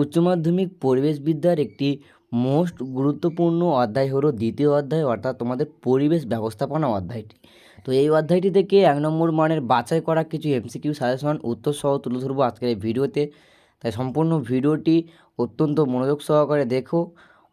উচ্চ মাধ্যমিক পরিবেশবিদ্যার একটি মোস্ট গুরুত্বপূর্ণ অধ্যায় হলো দ্বিতীয় অধ্যায়, অর্থাৎ তোমাদের পরিবেশ ব্যবস্থাপনা অধ্যায়টি। তো এই অধ্যায়টি থেকে এক নম্বর মানের বাছাই করা কিছু এমসিকিউ সাজেশন উত্তর সহ তুলে ধরবো আজকের এই ভিডিওতে। তাই সম্পূর্ণ ভিডিওটি অত্যন্ত মনোযোগ সহকারে দেখো।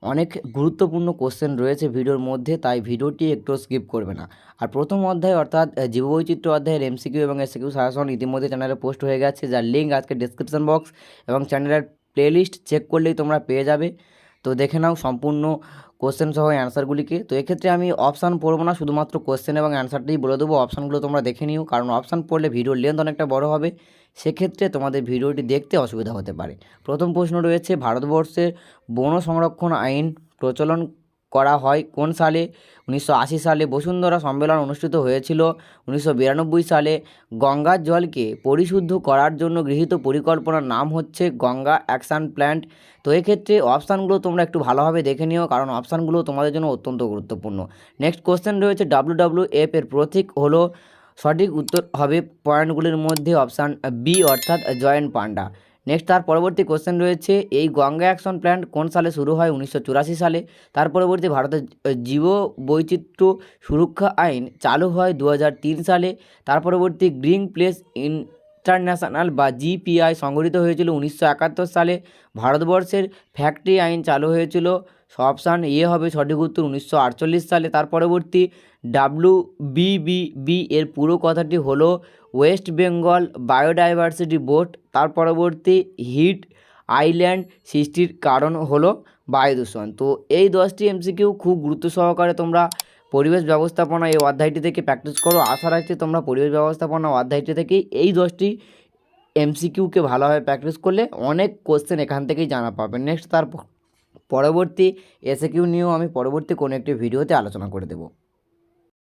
অনেক গুরুত্বপূর্ণ কোশ্চেন রয়েছে ভিডিওর মধ্যে, তাই ভিডিওটি একটু স্কিপ করবে না। আর প্রথম অধ্যায়, অর্থাৎ জীববৈচিত্র্য অধ্যায়ের এমসিকিউ এবং এসিকিউ সাজেশন ইতিমধ্যে চ্যানেলে পোস্ট হয়ে গেছে। যার লিঙ্ক আজকে ডিসক্রিপশন বক্স এবং চ্যানেলের প্লেলিস্ট চেক করলেই তোমরা পেয়ে যাবে। তো দেখে নাও সম্পূর্ণ কোশ্চেন সহ অ্যান্সারগুলিকে তো এক্ষেত্রে আমি অপশান পড়ব না, শুধুমাত্র কোশ্চেন এবং অ্যান্সারটাই বলে দেবো। অপশানগুলো তোমরা দেখে নিও, কারণ অপশান পড়লে ভিডিওর লেন্থ অনেকটা বড় হবে। সেক্ষেত্রে তোমাদের ভিডিওটি দেখতে অসুবিধা হতে পারে। প্রথম প্রশ্ন রয়েছে ভারতবর্ষের বন সংরক্ষণ আইন প্রচলন করা হয়। কোন সালে? উনিশশো আশি সালে বসুন্ধরা সম্মেলন অনুষ্ঠিত হয়েছিল। উনিশশো বিরানব্বই সালে গঙ্গার জলকে পরিশুদ্ধ করার জন্য গৃহীত পরিকল্পনার নাম হচ্ছে গঙ্গা অ্যাকশান প্ল্যান্ট। তো এক্ষেত্রে অপশানগুলো তোমরা একটু ভালোভাবে দেখে নিও, কারণ অপশানগুলো তোমাদের জন্য অত্যন্ত গুরুত্বপূর্ণ। নেক্সট কোশ্চেন রয়েছে, ডাব্লিউ এফ এর প্রতীক হলো সঠিক উত্তর হবে পয়েন্টগুলির মধ্যে অপশান বি অর্থাৎ জয়েন্ট পান্ডা। নেক্সট তার পরবর্তী কোশ্চেন রয়েছে, এই গঙ্গা অ্যাকশন প্ল্যান কোন সালে শুরু হয়? উনিশশো চুরাশি সালে। তার পরবর্তী ভারতের জীব বৈচিত্র্য সুরক্ষা আইন চালু হয় দু হাজার তিন সালে। তার পরবর্তী গ্রিন প্লেস ইন ইন্টারন্যাশনাল বা জিপিআই সংগঠিত হয়েছিল উনিশশো একাত্তর সালে। ভারতবর্ষের ফ্যাক্টরি আইন চালু হয়েছিল অপশান এ হবে সঠিক উত্তর উনিশশো আটচল্লিশ সালে। তার পরবর্তী ডাব্লু বিবিবি এর পুরো কথাটি হলো ওয়েস্ট বেঙ্গল বায়োডাইভার্সিটি বোর্ড। তার পরবর্তী হিট আইল্যান্ড সৃষ্টির কারণ হলো বায়ু দূষণ। তো এই দশটি এমসিকিউ খুব গুরুত্ব সহকারে তোমরা পরিবেশ ব্যবস্থাপনা এই অধ্যায়টি থেকে প্র্যাকটিস করো। আশা রাখছি তোমরা পরিবেশ ব্যবস্থাপনা অধ্যায়টি থেকেই এই দশটি এমসিকিউকে ভালোভাবে প্র্যাকটিস করলে অনেক কোশ্চেন এখান থেকেই জানা পাবে। নেক্সট তার প- পরবর্তী এসে কিউ নিয়েও আমি পরবর্তী কোনো একটি ভিডিওতে আলোচনা করে দেবো।